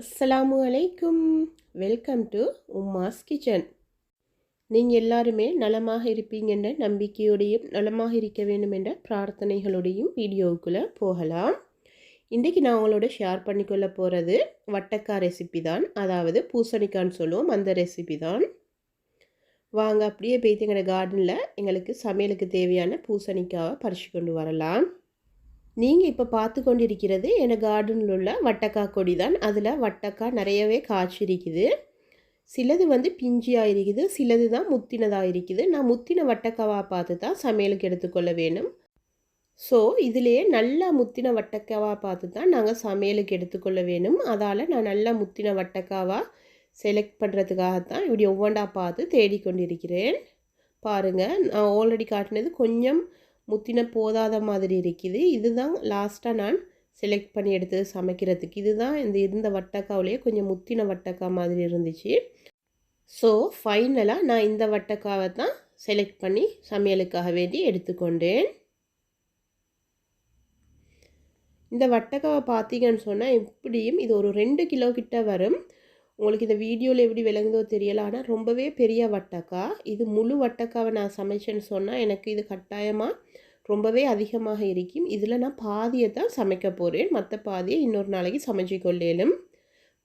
அஸ்ஸலாமு அலைக்கும். Welcome to உம்மாஸ் kitchen நீங்கள் எல்லாருமே நலமாக இருப்பீங்க என்ற நம்பிக்கையோடையும் நலமாக இருக்க வேண்டும் என்ற பிரார்த்தனைகளோடையும் வீடியோவுக்குள்ளே போகலாம். இன்றைக்கி நான் உங்களோட ஷேர் பண்ணிக்கொள்ள போகிறது வட்டக்காய் ரெசிபி தான். அதாவது பூசணிக்கான்னு சொல்லுவோம் அந்த ரெசிபி தான். வாங்க அப்படியே போய்த்து எங்களோட கார்டனில் எங்களுக்கு சமையலுக்கு தேவையான பூசணிக்காவை பறித்து கொண்டு வரலாம். நீங்கள் இப்போ பார்த்து கொண்டிருக்கிறது என் கார்டனில் உள்ள வட்டக்காய் கொடி தான் அதில் வட்டக்காய் நிறையவே காய்ச்சிருக்குது சிலது வந்து பிஞ்சியாக இருக்குது சிலது தான் முத்தினதாக இருக்குது. நான் முத்தின வட்டக்காவாக பார்த்து தான் சமையலுக்கு எடுத்துக்கொள்ள வேணும் ஸோ இதிலேயே நல்லா முத்தின வட்டக்காவாக பார்த்து தான் நாங்கள் சமையலுக்கு எடுத்துக்கொள்ள வேணும் அதால் நான் நல்லா முத்தின வட்டக்காவாக செலக்ட் பண்ணுறதுக்காகத்தான் இப்படி ஒவ்வொன்றா பார்த்து தேடிக்கொண்டிருக்கிறேன் பாருங்கள் நான் ஆல்ரெடி காட்டினது கொஞ்சம் முத்தின போதாத மாதிரி இருக்குது. இதுதான் லாஸ்ட்டாக நான் செலக்ட் பண்ணி எடுத்தது சமைக்கிறதுக்கு. இதுதான் இந்த இருந்த வட்டக்காவிலேயே கொஞ்சம் முத்தின வட்டக்காய் மாதிரி இருந்துச்சு. ஸோ ஃபைனலாக நான் இந்த வட்டக்காவை தான் செலக்ட் பண்ணி சமையலுக்காக வேண்டி எடுத்துக்கொண்டேன். இந்த வட்டக்காவை பார்த்தீங்கன்னு சொன்னால் எப்படியும் இது ஒரு ரெண்டு கிலோ கிட்ட வரும். உங்களுக்கு இந்த வீடியோவில் எப்படி விளங்குதோ தெரியல. ஆனால் ரொம்பவே பெரிய வட்டக்காய் இது முழு வட்டக்காவை நான் சமைச்சேன்னு சொன்னால் எனக்கு இது கட்டாயமாக ரொம்பவே அதிகமாக இருக்கும். இதில் நான் பாதியை தான் சமைக்க போகிறேன் மற்ற பாதியை இன்னொரு நாளைக்கு சமைச்சு கொள்ளேலும்.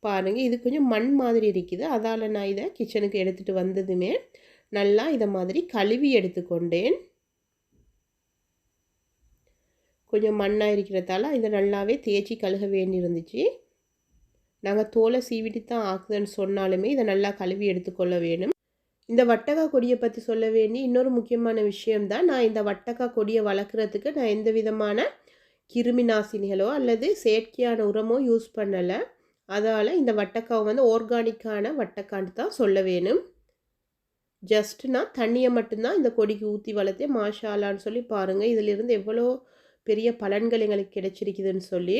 பாருங்கள் இது கொஞ்சம் மண் மாதிரி இருக்குது. அதால் நான் இதை கிச்சனுக்கு எடுத்துகிட்டு வந்ததுமே நல்லா இதை மாதிரி கழுவி எடுத்துக்கொண்டேன். கொஞ்சம் மண்ணாக இருக்கிறதால இதை நல்லாவே தேய்ச்சி கழுக வேண்டி இருந்துச்சு நாங்கள் தோலை சீவிட்டு தான் ஆக்குதுன்னு சொன்னாலுமே இதை நல்லா கழுவி எடுத்துக்கொள்ள வேணும். இந்த வட்டக்காய் கொடியை பற்றி சொல்ல வேண்டி இன்னொரு முக்கியமான விஷயம்தான் நான் இந்த வட்டக்காய் கொடியை வளர்க்குறதுக்கு நான் எந்த விதமான கிருமி நாசினிகளோ அல்லது செயற்கையான உரமோ யூஸ் பண்ணலை. அதால் இந்த வட்டக்காவை வந்து ஆர்கானிக்கான வட்டக்கான்னு தான் சொல்ல வேணும். ஜஸ்ட் நான் தண்ணியை மட்டும்தான் இந்த கொடிக்கு ஊற்றி வளர்த்தே மாஷாலான்னு சொல்லி பாருங்கள் இதிலிருந்து எவ்வளோ பெரிய பலன்கள் எங்களுக்கு கிடைச்சிருக்குதுன்னு சொல்லி.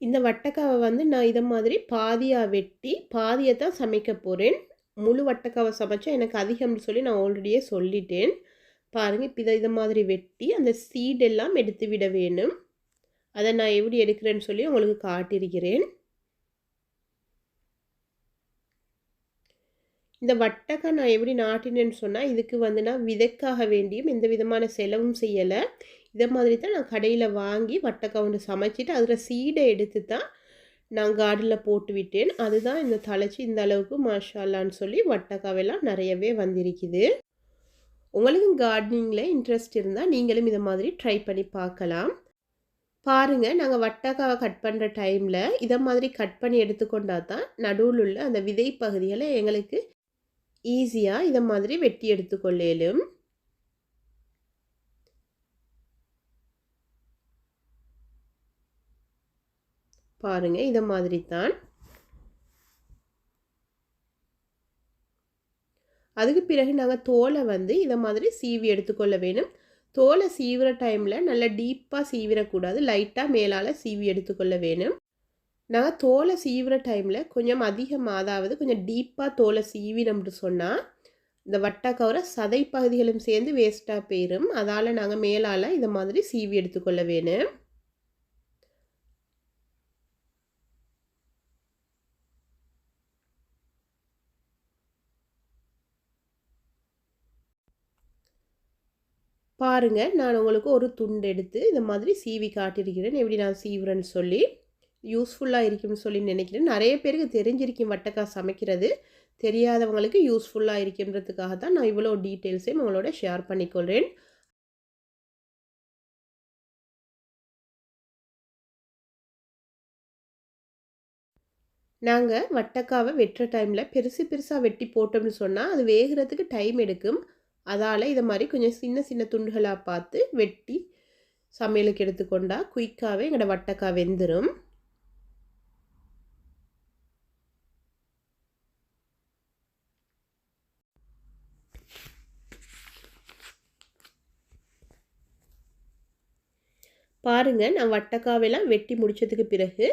இந்த வட்டக்காவை வந்து நான் இதை மாதிரி பாதியாக வெட்டி பாதியை தான் சமைக்க போகிறேன் முழு வட்டக்காவை சமைச்சா எனக்கு அதிகம்னு சொல்லி நான் ஆல்ரெடியே சொல்லிட்டேன். பாருங்கள் இப்போ இதை இதை மாதிரி வெட்டி அந்த சீடெல்லாம் எடுத்து விட வேணும். அதை நான் எப்படி எடுக்கிறேன்னு சொல்லி உங்களுக்கு காட்டியிருக்கிறேன். இந்த வட்டக்காய் நான் எப்படி நாட்டினேன்னு சொன்னால் இதுக்கு வந்து நான் விதைக்காக வேண்டியும் எந்த விதமான செலவும் செய்யலை. இதை மாதிரி தான் நான் கடையில் வாங்கி வட்டக்கவுண்டு சமைச்சிட்டு அதில் சீடை எடுத்து தான் நான் கார்டனில் போட்டு விட்டேன். அதுதான் இந்த தலைச்சி இந்த அளவுக்கு மாஷாலான்னு சொல்லி வட்டக்காவெல்லாம் நிறையவே வந்திருக்குது. உங்களுக்கும் கார்டனிங்கில் இன்ட்ரெஸ்ட் இருந்தால் நீங்களும் இதை மாதிரி ட்ரை பண்ணி பார்க்கலாம். பாருங்கள் நாங்கள் வட்டக்காவை கட் பண்ணுற டைமில் இதை மாதிரி கட் பண்ணி எடுத்துக்கொண்டா தான் நடுவில் உள்ள அந்த விதை பகுதிகளை எங்களுக்கு ஈஸியாக இதை மாதிரி வெட்டி எடுத்துக்கொள்ளலும். பாருங்கள் இதை மாதிரி தான் அதுக்கு பிறகு நாங்கள் தோலை வந்து இதை மாதிரி சீவி எடுத்துக்கொள்ள வேணும் தோலை சீவிற டைமில் நல்லா டீப்பாக சீவிடக்கூடாது லைட்டாக மேலால் சீவி எடுத்துக்கொள்ள வேணும் நாங்கள் தோலை சீவிற டைமில் கொஞ்சம் அதிகமாக அதாவது கொஞ்சம் டீப்பாக தோலை சீவினோம்னு சொன்னால் இந்த வட்டக்கவரை சதை பகுதிகளும் சேர்ந்து வேஸ்ட்டாக போயிடும் அதால் நாங்கள் மேலால் இதை மாதிரி சீவி எடுத்துக்கொள்ள வேணும் பாருங்கள் நான் உங்களுக்கு ஒரு துண்டு எடுத்து இந்த மாதிரி சீவி காட்டியிருக்கிறேன். எப்படி நான் சீவுறேன்னு சொல்லி யூஸ்ஃபுல்லாக இருக்கும்னு சொல்லி நினைக்கிறேன். நிறைய பேருக்கு தெரிஞ்சிருக்கும் வட்டக்காய் சமைக்கிறது. தெரியாதவங்களுக்கு யூஸ்ஃபுல்லாக இருக்குன்றதுக்காக தான் நான் இவ்வளோ டீட்டெயில்ஸையும் உங்களோட ஷேர் பண்ணிக்கொள்கிறேன் நாங்கள் வட்டக்காவை வெட்டுற டைமில் பெருசு பெருசாக வெட்டி போட்டோம்னு சொன்னால் அது வேகிறதுக்கு டைம் எடுக்கும். அதால் இதை மாதிரி கொஞ்சம் சின்ன சின்ன துண்டுகளாக பார்த்து வெட்டி சமையலுக்கு எடுத்துக்கொண்டா குயிக்காகவே எங்களோட வட்டக்காய் வெந்துடும் பாருங்கள் நான் வட்டக்காவெல்லாம் வெட்டி முடித்ததுக்கு பிறகு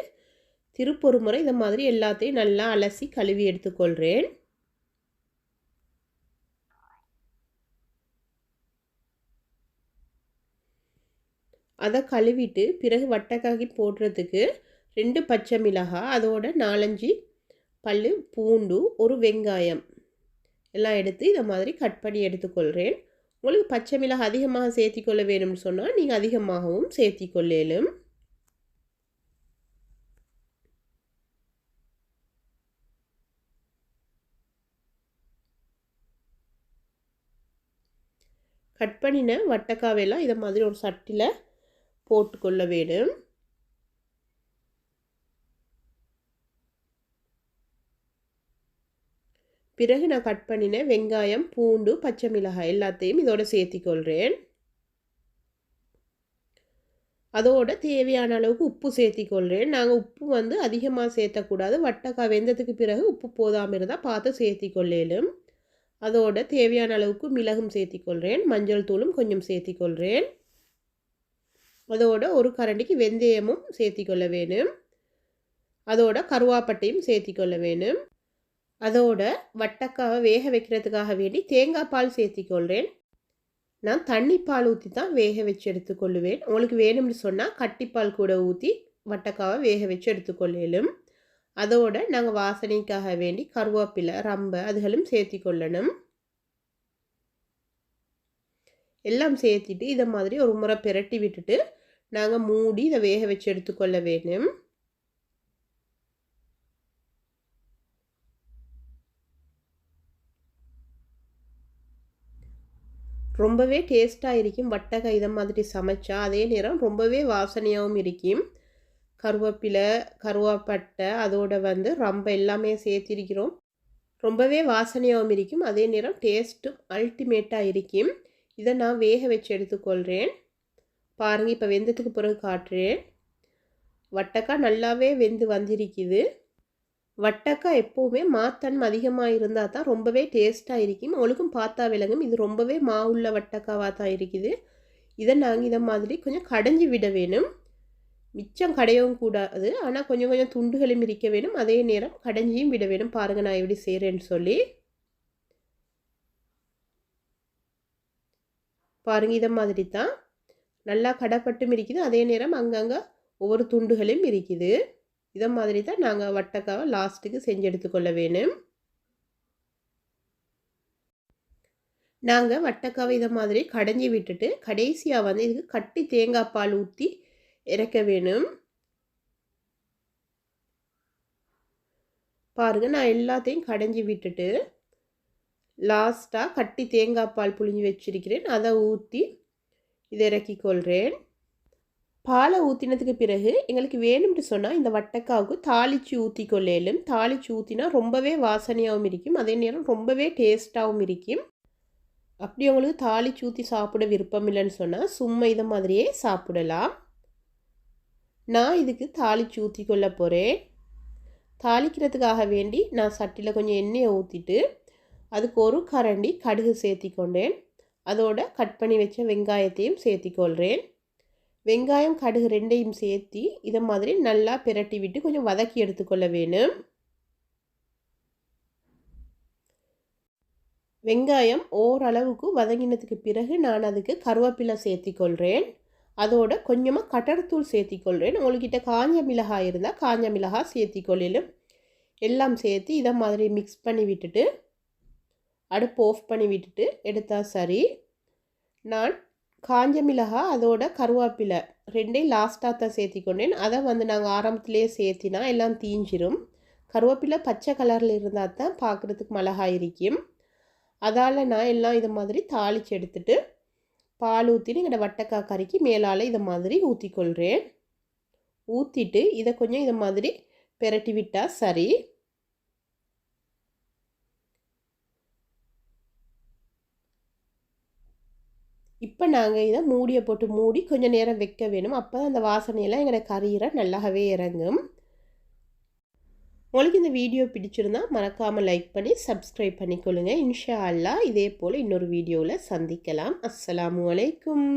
திருப்பொரு முறை இதை மாதிரி எல்லாத்தையும் நல்லா அலசி கழுவி எடுத்துக்கொள்கிறேன் அதை கழுவிட்டு பிறகு வட்டைக்காகி போடுறதுக்கு ரெண்டு பச்சை மிளகாய் அதோட நாலஞ்சு பல் பூண்டு ஒரு வெங்காயம். எல்லாம் எடுத்து இதை மாதிரி கட் பண்ணி எடுத்துக்கொள்கிறேன். உங்களுக்கு பச்சை மிளகாய் அதிகமாக சேர்த்திக்கொள்ள வேணும்னு சொன்னால் நீங்கள் அதிகமாகவும் சேர்த்திக்கொள்ளலும். கட் பண்ணின வட்டக்காவெல்லாம் இதை மாதிரி ஒரு சட்டியில் போட்டுக்கொள்ள வேணும் பிறகு நான் கட் பண்ணின வெங்காயம் பூண்டு பச்சை மிளகாய் எல்லாத்தையும் இதோட சேர்த்திக்கொள்கிறேன் அதோட தேவையான அளவுக்கு உப்பு சேர்த்திக்கொள்கிறேன் நாங்கள் உப்பு வந்து அதிகமாக சேர்த்தக்கூடாது. வட்டக்காய் வெந்ததுக்கு பிறகு உப்பு போதாமல் இருந்தால் பார்த்து சேர்த்திக்கொள்ளேலும் அதோட தேவையான அளவுக்கு மிளகும் சேர்த்திக்கொள்கிறேன் மஞ்சள் தூளும் கொஞ்சம் சேர்த்திக்கொள்கிறேன் அதோட ஒரு கரண்டிக்கு வெந்தயமும் சேர்த்திக்கொள்ள வேணும். அதோட கருவாப்பட்டையும் சேர்த்திக்கொள்ள வேணும். அதோட வட்டக்காவை வேக வைக்கிறதுக்காக வேண்டி தேங்காய் பால் சேர்த்திக்கொள்கிறேன் நான் தண்ணி பால் ஊற்றி தான் வேக வச்சு எடுத்துக்கொள்ளுவேன். உங்களுக்கு வேணும்னு சொன்னால் கட்டிப்பால் கூட ஊற்றி வட்டக்காவை வேக வச்சு எடுத்துக்கொள்ளலும். அதோட நாங்கள் வாசனைக்காக வேண்டி கருவேப்பிலை ரம்பை அதுகளும் சேர்த்தி கொள்ளணும் எல்லாம் சேர்த்திட்டு இதை மாதிரி ஒரு முறை பிரட்டி விட்டுட்டு நாங்கள் மூடி இதை வேக வச்சு எடுத்துக்கொள்ள வேணும் ரொம்பவே டேஸ்ட்டாக இருக்கும். வட்டகை இதை மாதிரி சமைச்சா அதே நேரம் ரொம்பவே வாசனையாகவும் இருக்கும். கருவேப்பிலை கருவாப்பட்டை அதோட வந்து ரொம்ப எல்லாமே சேர்த்திருக்கிறோம். ரொம்பவே வாசனையாகவும் இருக்கும். அதே நேரம் டேஸ்ட்டும் அல்டிமேட்டாக இருக்கும். இதை நான் வேக வச்சு எடுத்துக்கொள்கிறேன். பாருங்கள் இப்போ வெந்ததுக்கு பிறகு காட்டுறேன். வட்டக்காய் நல்லாவே வெந்து வந்திருக்குது. வட்டக்காய் எப்போவுமே மாத்தன்மை அதிகமாக இருந்தால் தான் ரொம்பவே டேஸ்ட்டாக இருக்கும். அவளுக்கும் பார்த்தா விளங்கும். இது ரொம்பவே மாவுள்ள வட்டக்காவாக தான் இருக்குது. இதை நாங்கள் இதை மாதிரி கொஞ்சம் கடைஞ்சி விட வேணும். மிச்சம் கடையவும் கூடாது. ஆனால் கொஞ்சம் கொஞ்சம் துண்டுகளும் இருக்க வேணும். அதே நேரம் கடைஞ்சியும் விட வேணும். பாருங்கள் நான் எப்படி செய்கிறேன்னு சொல்லி. பாருங்கள் இதை மாதிரி தான் நல்லா கடைப்பட்டும் இருக்குது. அதே நேரம் அங்கங்கே ஒவ்வொரு துண்டுகளும் இருக்குது. இதை மாதிரி தான் நாங்கள் வட்டக்காவை லாஸ்ட்டுக்கு செஞ்சு எடுத்துக்கொள்ள வேணும். நாங்கள் வட்டக்காவை இதை மாதிரி கடைஞ்சி விட்டுட்டு கடைசியாக வந்து இதுக்கு கட்டி தேங்காய் பால் ஊற்றி இறக்க வேணும். பாருங்கள் நான் எல்லாத்தையும் கடைஞ்சி விட்டுட்டு லாஸ்ட்டாக கட்டி தேங்காய் பால் புழிஞ்சு வச்சிருக்கிறேன். அதை ஊற்றி இதை இறக்கி கொள்கிறேன் பாலை ஊற்றினதுக்கு பிறகு எங்களுக்கு வேணும்னு சொன்னால் இந்த வட்டக்காவுக்கு தாளித்து ஊற்றி கொள்ளேலும் தாளித்து ஊற்றினா ரொம்பவே வாசனையாகவும் இருக்கும். அதே நேரம் ரொம்பவே டேஸ்ட்டாகவும் இருக்கும். அப்படி உங்களுக்கு தாளிச்சு ஊற்றி சாப்பிட விருப்பம் இல்லைன்னு சொன்னால் சும்மா இதை மாதிரியே சாப்பிடலாம். நான் இதுக்கு தாளிச்சு ஊற்றி கொள்ள போகிறேன் தாளிக்கிறதுக்காக வேண்டி நான் சட்டியில் கொஞ்சம் எண்ணெயை ஊற்றிட்டு அதுக்கு ஒரு கரண்டி கடுகு சேர்த்தி கொண்டேன் அதோட கட் பண்ணி வச்ச வெங்காயத்தையும் சேர்த்திக்கொள்கிறேன் வெங்காயம் கடுகு ரெண்டையும் சேர்த்தி இதை மாதிரி நல்லா பிரட்டி விட்டு கொஞ்சம் வதக்கி எடுத்துக்கொள்ள வேணும். வெங்காயம் ஓரளவுக்கு வதங்கினதுக்கு பிறகு நான் அதுக்கு கருவேப்பிலை சேர்த்திக்கொள்கிறேன் அதோட கொஞ்சமாக கட்டடத்தூள் சேர்த்திக்கொள்கிறேன் உங்கள்கிட்ட காஞ்ச மிளகாய் இருந்தால் காஞ்ச மிளகாய் சேர்த்திக்கொள்ளிலும் எல்லாம் சேர்த்து இதை மாதிரி மிக்ஸ் பண்ணி விட்டுட்டு அடுப்பு ஆஃப் பண்ணி விட்டுட்டு எடுத்தால் சரி. நான் காஞ்ச மிளகாய் அதோட கருவேப்பிலை ரெண்டையும் லாஸ்ட்டாக தான் சேர்த்திக்கொண்டேன். அதை வந்து நாங்கள் ஆரம்பத்துலேயே சேர்த்தினா எல்லாம் தீஞ்சிரும். கருவேப்பிலை பச்சை கலரில் இருந்தால் தான் பார்க்குறதுக்கு மிளகாய் இருக்கும் அதால் நான் எல்லாம் இதை மாதிரி தாளித்து எடுத்துட்டு பால் ஊற்றிட்டு எங்களோட வட்டக்காய் கறிக்கு மேலால் இதை மாதிரி ஊற்றிக்கொள்கிறேன் ஊற்றிட்டு இதை கொஞ்சம் இதை மாதிரி பெரட்டி விட்டால் சரி. இப்போ நாங்கள் இதை மூடியை போட்டு மூடி கொஞ்சம் நேரம் வைக்க வேணும். அப்போ தான் அந்த வாசனையெல்லாம் எங்களோட கறியிற நல்லாவே இறங்கும். உங்களுக்கு இந்த வீடியோ பிடிச்சிருந்தா மறக்காமல் லைக் பண்ணி சப்ஸ்கிரைப் பண்ணிக்கொள்ளுங்கள் இன்ஷா அல்லா இதே போல் இன்னொரு வீடியோவில் சந்திக்கலாம். அஸ்ஸலாமு வலைக்கும்